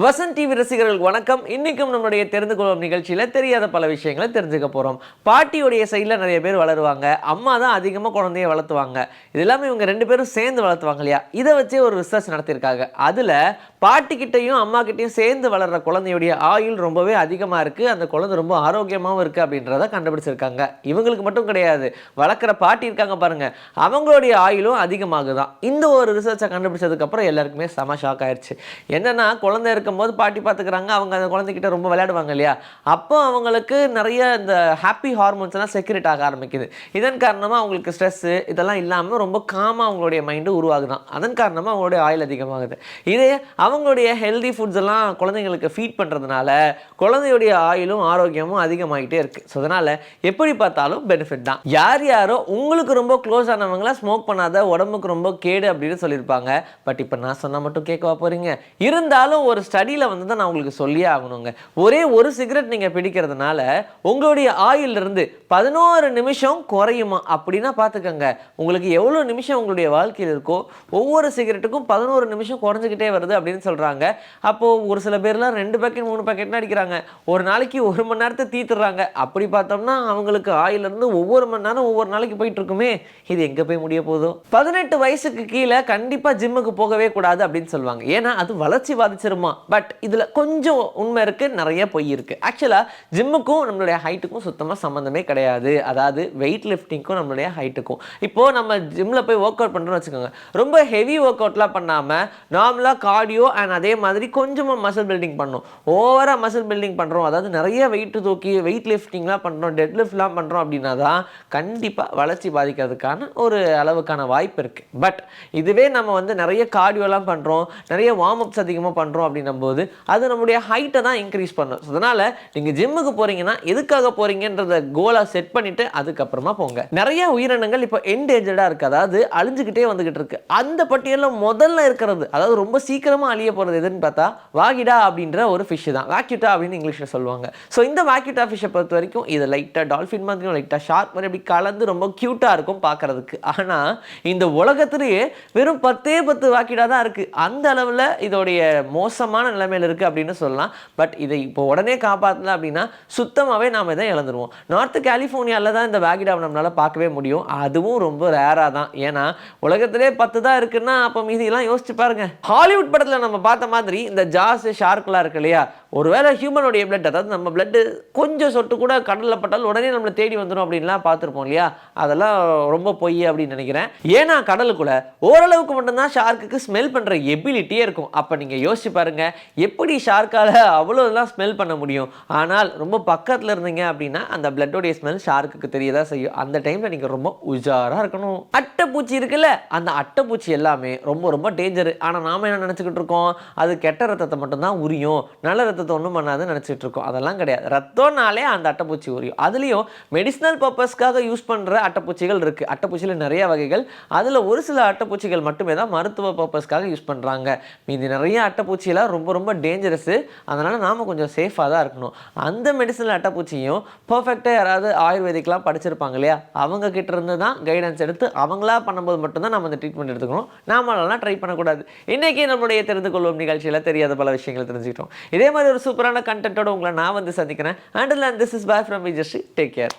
Vasanth TV ரசிகர்களுக்கு வணக்கம். இன்னைக்கும் நம்மளுடைய தெரிந்து கொள்ளும் நிகழ்ச்சியில் தெரியாத பல விஷயங்களை தெரிஞ்சுக்க போகிறோம் பாட்டியுடைய சைடில் நிறைய பேர் வளருவாங்க. அம்மா தான் அதிகமாக குழந்தைய வளர்த்துவாங்க. இது எல்லாமே இவங்க ரெண்டு பேரும் சேர்ந்து வளர்த்துவாங்க இல்லையா? இதை வச்சே ஒரு ரிசர்ச் நடத்தியிருக்காங்க. அதில் பாட்டிக்கிட்டையும் அம்மா கிட்டையும் சேர்ந்து வளர்ற குழந்தையுடைய ஆயுள் ரொம்பவே அதிகமாக இருக்கு. அந்த குழந்தை ரொம்ப ஆரோக்கியமாகவும் இருக்கு அப்படின்றத கண்டுபிடிச்சிருக்காங்க. இவங்களுக்கு மட்டும் கிடையாது. வளர்க்குற பாட்டி இருக்காங்க பாருங்க. அவங்களுடைய ஆயுளும் அதிகமாகுதான். இந்த ஒரு ரிசர்ச்சை கண்டுபிடிச்சதுக்கப்புறம் எல்லாருக்குமே செம ஷாக் ஆயிடுச்சு என்னன்னா குழந்தை இருக்க இருக்கும்போது பாட்டி பார்த்துக்கிறாங்க அவங்க அந்த குழந்தைகிட்ட ரொம்ப விளையாடுவாங்க இல்லையா? அப்போ அவங்களுக்கு நிறைய இந்த ஹாப்பி ஹார்மோன்ஸ் எல்லாம் செக்ரெட் ஆக ஆரம்பிக்குது. இதன் காரணமாக அவங்களுக்கு ஸ்ட்ரெஸ்ஸு இதெல்லாம் இல்லாமல் ரொம்ப காமாக அவங்களுடைய மைண்டு உருவாகுதான். அதன் காரணமாக அவங்களுடைய ஆயில் அதிகமாகுது. இதே அவங்களுடைய ஹெல்தி ஃபுட்ஸ் எல்லாம் குழந்தைங்களுக்கு ஃபீட் பண்ணுறதுனால குழந்தையுடைய ஆயிலும் ஆரோக்கியமும் அதிகமாகிட்டே இருக்குது ஸோ அதனால் எப்படி பார்த்தாலும் பெனிஃபிட் தான். யார் யாரோ உங்களுக்கு ரொம்ப க்ளோஸ் ஆனவங்கள ஸ்மோக் பண்ணாத உடம்புக்கு ரொம்ப கேடு அப்படின்னு சொல்லியிருப்பாங்க. பட் இப்போ நான் சொன்னால் மட்டும் கேட்கவா போகிறீங்க இருந்தாலும் ஒரு ஸ்டடியில் வந்து தான் நான் உங்களுக்கு சொல்லியே ஆகணுங்க. ஒரே ஒரு சிகரெட் நீங்கள் பிடிக்கிறதுனால உங்களுடைய ஆயிலிருந்து பதினோரு நிமிஷம் குறையுமா அப்படின்னா பார்த்துக்கோங்க உங்களுக்கு எவ்வளோ நிமிஷம் உங்களுடைய வாழ்க்கையில் இருக்கோ ஒவ்வொரு சிகரெட்டுக்கும் பதினோரு நிமிஷம் குறைஞ்சிக்கிட்டே வருது அப்படின்னு சொல்கிறாங்க அப்போது ஒரு சில பேர்லாம் ரெண்டு பேக்கெட் மூணு பேக்கெட்னா அடிக்கிறாங்க. ஒரு நாளைக்கு ஒரு மணி நேரத்தை தீத்துறாங்க. அப்படி பார்த்தோம்னா அவங்களுக்கு ஆயிலிருந்து ஒவ்வொரு மணி நேரம் ஒவ்வொரு நாளைக்கு போயிட்டு இருக்குமே இது எங்கே போய் முடிய போதும் பதினெட்டு வயசுக்கு கீழே கண்டிப்பாக ஜிம்முக்கு போகவே கூடாது அப்படின்னு சொல்லுவாங்க. ஏன்னா அது வளர்ச்சி பாதிச்சிருமா? பட் இதில் கொஞ்சம் உண்மை இருக்குது நிறைய பொய் இருக்குது ஆக்சுவலாக ஜிம்முக்கும் நம்மளுடைய ஹைட்டுக்கும் சுத்தமாக சம்மந்தமே கிடையாது. அதாவது வெயிட் லிஃப்டிங்க்கும் நம்மளுடைய ஹைட்டுக்கும் இப்போது நம்ம ஜிம்மில் போய் ஒர்க் அவுட் பண்ணுறோம்னு வச்சுக்கோங்க. ரொம்ப ஹெவி ஒர்க் அவுட்லாம் பண்ணாமல் நார்மலாக கார்டியோ அண்ட் அதே மாதிரி கொஞ்சமாக மசில் பில்டிங் பண்ணோம். ஓவராக மசில் பில்டிங் பண்ணுறோம் அதாவது நிறைய வெயிட் தூக்கி வெயிட் லிஃப்டிங்லாம் பண்ணுறோம் டெட் லிஃப்ட்லாம் பண்ணுறோம் அப்படின்னா தான் கண்டிப்பாக வளர்ச்சி பாதிக்கிறதுக்கான ஒரு அளவுக்கான வாய்ப்பு இருக்குது பட் இதுவே நம்ம வந்து நிறைய கார்டியோலாம் பண்ணுறோம் நிறைய வார்ம் அப்ஸ் அதிகமாக பண்ணுறோம் அப்படின்னா போது அது நம்முடைய ஹைட்டை தான் இன்க்ரீஸ் பண்ணும். ஸோ அதனால் நீங்கள் ஜிம்முக்கு போகிறீங்கன்னா எதுக்காக போகிறீங்கன்றத கோலாக செட் பண்ணிவிட்டு அதுக்கப்புறமா போங்க. நிறைய உயிரினங்கள் இப்போ என்டேஞ்சர்டாக இருக்குது அதாவது அழிஞ்சுக்கிட்டே வந்துக்கிட்டு இருக்கு. அந்த பட்டியலில் முதல்ல இருக்கிறது அதாவது ரொம்ப சீக்கிரமாக அழிய போகிறது எதுன்னு பார்த்தா வாகிடா அப்படின்ற ஒரு ஃபிஷ் தான். வாக்யூட்டா அப்படின்னு இங்கிலீஷில் சொல்லுவாங்க. ஸோ இந்த வாக்யூட்டா ஃபிஷ்ஷை பொறுத்த வரைக்கும் இது லைட்டாக டால்ஃபின் மாதிரி லைட்டாக ஷார்க் மாதிரி அப்படி கலந்து ரொம்ப க்யூட்டாக இருக்கும் பார்க்கறதுக்கு. ஆனால் இந்த உலகத்திலேயே வெறும் பத்தே பத்து வாக்கிடா தான் இருக்குது அந்த அளவில் இதோடைய மோசமான நிலைமையில் இருக்குது அப்படின்னு சொல்லலாம். பட் இதை இப்போ உடனே காப்பாற்றல அப்படின்னா சுத்தமாகவே நாம் இதை இழந்துருவோம். நார்த் கலிஃபோர்னியாவில் தான் இந்த வேகிடாவை நம்மளால் பார்க்கவே முடியும். அதுவும் ரொம்ப ரேராக தான். ஏன்னா உலகத்திலே பத்து தான் இருக்குன்னா அப்போ மீதியெல்லாம் யோசிச்சு பாருங்க. ஹாலிவுட் படத்தில் நம்ம பார்த்த மாதிரி இந்த ஜாஸ் ஷார்க்லாம் இருக்கு இல்லையா? ஒருவேளை ஹியூமனுடைய பிளட் அதாவது நம்ம பிளட்டு கொஞ்சம் சொட்டு கூட கடலில் பட்டால் உடனே நம்மளை தேடி வந்துடும் அப்படின்லாம் பார்த்துருப்போம் இல்லையா? அதெல்லாம் ரொம்ப பொய் அப்படின்னு நினைக்கிறேன். ஏன்னா கடலுக்குள்ள ஓரளவுக்கு மட்டும்தான் ஷார்க்குக்கு ஸ்மெல் பண்ணுற எபிலிட்டியே இருக்கும். அப்போ நீங்கள் யோசிச்சு பாருங்க எப்படி ஷார்க்கால் அவ்வளோலாம் ஸ்மெல் பண்ண முடியும்? ஆனால் ரொம்ப பக்கத்தில் இருந்தீங்க அப்படின்னா அந்த பிளட்டோடைய ஸ்மெல் ஷார்க்குக்கு தெரியதான் செய்யும். அந்த டைமில் நீங்கள் ரொம்ப உஜாராக இருக்கணும். அட்டைப்பூச்சி இருக்குல்ல அந்த அட்டைப்பூச்சி எல்லாமே ரொம்ப ரொம்ப டேஞ்சரு ஆனால் நாம் என்ன நினச்சிக்கிட்டு இருக்கோம்? அது கெட்ட ரத்தத்தை மட்டும்தான் உரியும். நல்ல ரத்தத்தை ஒன்றும் பண்ணாதுன்னு நினச்சிட்டு இருக்கோம். அதெல்லாம் கிடையாது. ரத்தம்னாலே அந்த அட்டைப்பூச்சி உரியும். அதுலேயும் மெடிசினல் பர்பஸ்க்காக யூஸ் பண்ணுற அட்டைப்பூச்சிகள் இருக்குது அட்டைப்பூச்சியில் நிறைய வகைகள். அதில் ஒரு சில அட்டைப்பூச்சிகள் மட்டுமே தான் மருத்துவ பர்பஸ்க்காக யூஸ் பண்ணுறாங்க மீதி நிறைய அட்டைப்பூச்சியெல்லாம் ரொம்ப ரொம்ப டேஞ்சரஸு அதனால் நாம் கொஞ்சம் சேஃபாக தான் இருக்கணும். அந்த மெடிசனல் அட்டைப்பூச்சியும் பர்ஃபெக்டாக யாராவது ஆயுர்வேதிக்லாம் படிச்சிருப்பாங்க இல்லையா? அவங்க கிட்ட இருந்து தான் கைடன்ஸ் எடுத்து அவங்களா பண்ணும்போது மட்டும்தான் நம்ம அந்த ட்ரீட்மெண்ட் எடுத்துக்கணும். நாமளெல்லாம் ட்ரை பண்ணக்கூடாது. இன்றைக்கி நம்முடைய தெரிந்து கொள்வோம் நிகழ்ச்சியில் தெரியாத பல விஷயங்களை தெரிஞ்சுக்கிட்டோம். இதே மாதிரி ஒரு சூப்பரான கண்டென்ட்டோட உங்களை நான் வந்து சந்திக்கிறேன். And this is Bhai from Vijayasri take care